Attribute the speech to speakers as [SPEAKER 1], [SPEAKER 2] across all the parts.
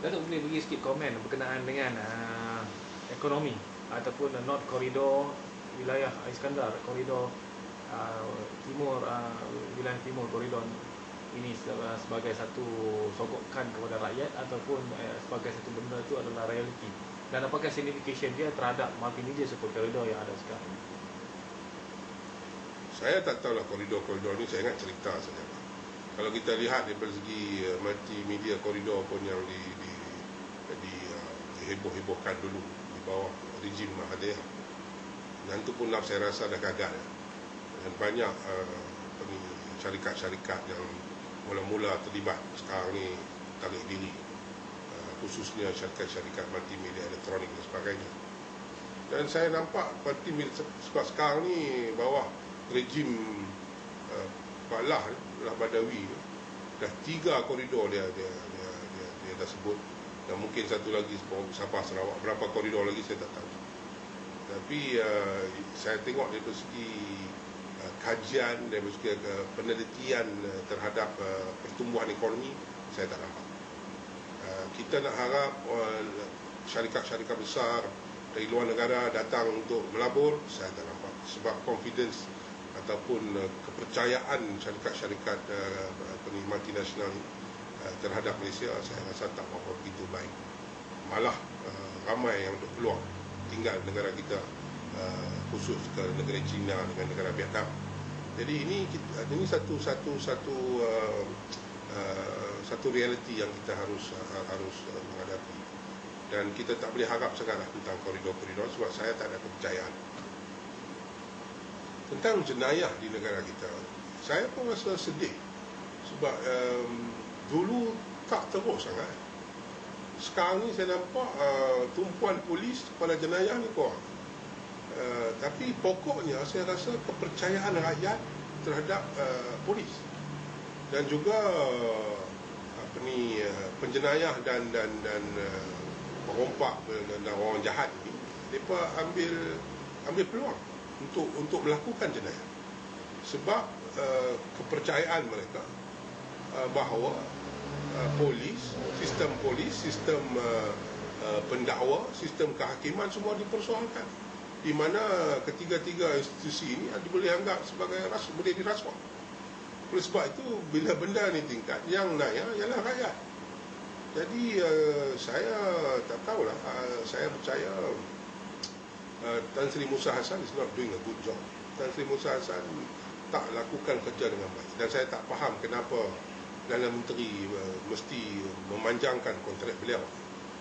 [SPEAKER 1] Datuk boleh bagi sikit komen berkenaan dengan uh, ekonomi ataupun uh, North Corridor wilayah Iskandar, koridor uh, timur uh, wilayah timur koridor ini sebagai satu sogokan kepada rakyat ataupun uh, sebagai satu benda itu adalah realiti. Dan apakah signification dia terhadap multimedia seperti koridor yang ada sekarang?
[SPEAKER 2] Saya tak tahu lah koridor-koridor ni saya ingat cerita saja kalau kita lihat dari segi uh, multimedia koridor pun yang di, di di uh, diheboh-hebohkan dulu di bawah rejim Mahathir. Dan itu pun lah saya rasa dah gagal. Dan banyak uh, syarikat-syarikat yang mula-mula terlibat sekarang ni tarik diri. Uh, khususnya syarikat-syarikat multimedia elektronik dan sebagainya. Dan saya nampak multimedia sebab sekarang ni bawah rejim uh, Pak Lah, Lah Badawi dah tiga koridor dia dia dia, dia, dia dah sebut. Dan mungkin satu lagi Sabah Sarawak. Berapa koridor lagi saya tak tahu. Tapi uh, saya tengok dari segi uh, kajian dari segi uh, penelitian uh, terhadap uh, pertumbuhan ekonomi saya tak nampak. Uh, kita nak harap uh, syarikat-syarikat besar dari luar negara datang untuk melabur saya tak nampak. Sebab confidence ataupun uh, kepercayaan syarikat-syarikat uh, multinasional Eh, terhadap Malaysia saya rasa tak apa begitu baik. Malah uh, ramai yang untuk keluar tinggal negara kita uh, khusus ke negara China dengan negara Vietnam. Jadi ini kita, ini satu satu satu uh, uh, satu realiti yang kita harus uh, harus uh, menghadapi. Dan kita tak boleh harap sangatlah tentang koridor-koridor sebab saya tak ada kepercayaan tentang jenayah di negara kita. Saya pun rasa sedih. Sebab um, dulu tak teruk sangat. Sekarang ni saya nampak uh, tumpuan polis kepada jenayah ni kuat uh, tapi pokoknya saya rasa kepercayaan rakyat terhadap uh, polis. Dan juga uh, apa ni uh, penjenayah dan dan dan uh, perompak dan, dan orang jahat ni mereka ambil ambil peluang untuk untuk melakukan jenayah sebab uh, kepercayaan mereka uh, bahawa Uh, polis, sistem polis, sistem uh, uh, pendakwa, sistem kehakiman semua dipersoalkan. Di mana ketiga-tiga institusi ini boleh anggap sebagai ras, boleh dirasuah. Oleh sebab itu, bila benda ni tingkat, yang naik ialah rakyat. Jadi, uh, saya tak tahulah, uh, saya percaya uh, Tan Sri Musa Hassan is not doing a good job. Tan Sri Musa Hassan tak lakukan kerja dengan baik. Dan saya tak faham kenapa Perdana Menteri uh, mesti memanjangkan kontrak beliau.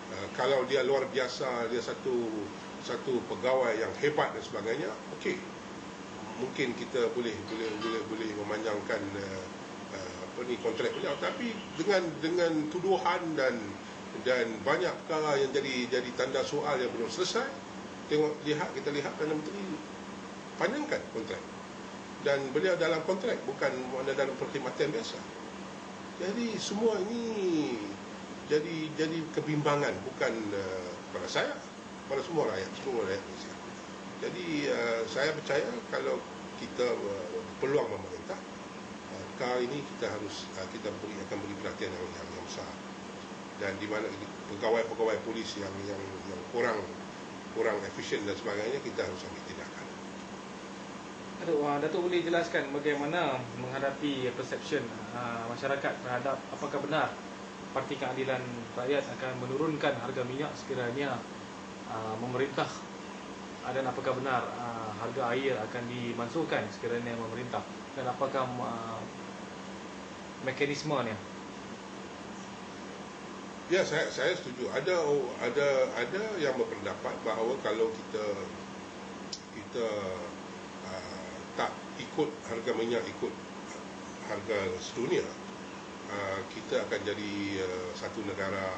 [SPEAKER 2] Uh, kalau dia luar biasa, dia satu satu pegawai yang hebat dan sebagainya, okey. Mungkin kita boleh boleh boleh boleh memanjangkan uh, uh, apa ni kontrak beliau tapi dengan dengan tuduhan dan dan banyak perkara yang jadi jadi tanda soal yang belum selesai tengok lihat kita lihat Perdana Menteri panjangkan kontrak dan beliau dalam kontrak bukan mana dalam perkhidmatan biasa jadi semua ini jadi jadi kebimbangan bukan uh, pada saya, pada semua rakyat, semua rakyat Malaysia. Jadi uh, saya percaya kalau kita uh, peluang memerintah, uh, kali ini kita harus uh, kita beri akan beri perhatian yang, yang, yang besar. Dan di mana pegawai-pegawai polis yang yang yang kurang kurang efisien dan sebagainya kita harus ambil tindakan.
[SPEAKER 1] Datuk boleh jelaskan bagaimana menghadapi perception uh, masyarakat terhadap apakah benar Parti Keadilan Rakyat akan menurunkan harga minyak sekiranya uh, memerintah? Dan apakah benar uh, harga air akan dimansuhkan sekiranya memerintah? Dan apakah uh, mekanismenya
[SPEAKER 2] Ya saya saya setuju. Ada ada ada yang berpendapat bahawa kalau kita kita tak ikut harga minyak ikut harga sedunia uh, kita akan jadi uh, satu negara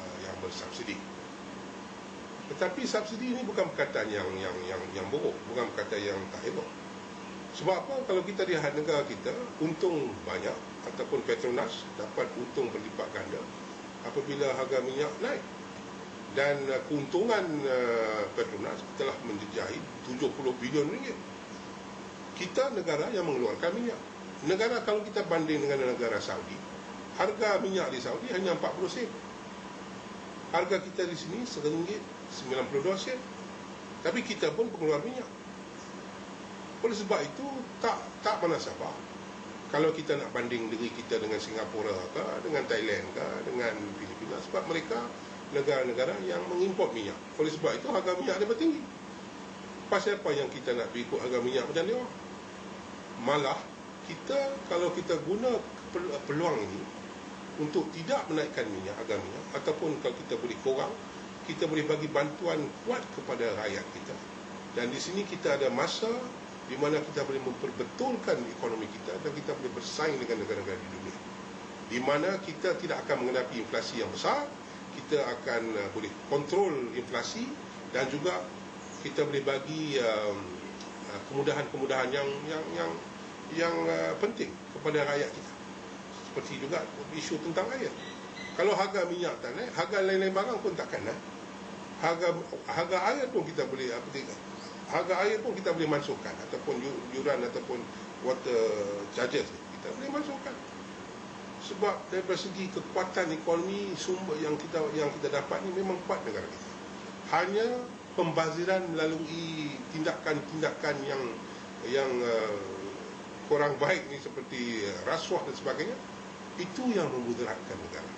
[SPEAKER 2] uh, yang bersubsidi. Tetapi subsidi ini bukan perkataan yang yang yang yang buruk. Bukan perkataan yang tak elok sebab apa? Kalau kita lihat negara kita untung banyak ataupun Petronas dapat untung berlipat ganda apabila harga minyak naik dan keuntungan Petronas telah menjejahi 70 bilion ringgit kita negara yang mengeluarkan minyak. Negara kalau kita banding dengan negara Saudi, harga minyak di Saudi hanya 40 sen. harga kita di sini RM1.92 sen. Tapi kita pun pengeluar minyak. Oleh sebab itu tak tak munasabah. Kalau kita nak banding diri kita dengan Singapura ke, dengan Thailand ke, dengan Filipina sebab mereka negara-negara yang mengimport minyak. Oleh sebab itu harga minyak dia tinggi. Pasal apa yang kita nak ikut harga minyak macam dia? Malah kita kalau kita guna peluang ini untuk tidak menaikkan minyak harga minyak ataupun kalau kita boleh kurang kita boleh bagi bantuan kuat kepada rakyat kita. Dan di sini kita ada masa di mana kita boleh memperbetulkan ekonomi kita dan kita boleh bersaing dengan negara-negara di dunia. Di mana kita tidak akan menghadapi inflasi yang besar, kita akan uh, boleh kontrol inflasi dan juga kita boleh bagi um, uh, kemudahan-kemudahan yang yang yang yang uh, penting kepada rakyat kita. Seperti juga isu tentang air. Kalau harga minyak tak naik, harga lain-lain barang pun takkan naik. Harga harga air pun kita boleh apa harga air pun kita boleh masukkan. Ataupun yuran ataupun water charges kita boleh masukkan. Sebab dari segi kekuatan ekonomi sumber yang kita yang kita dapat ni memang kuat negara kita. Hanya pembaziran melalui tindakan-tindakan yang yang uh, kurang baik ni seperti rasuah dan sebagainya itu yang memudaratkan negara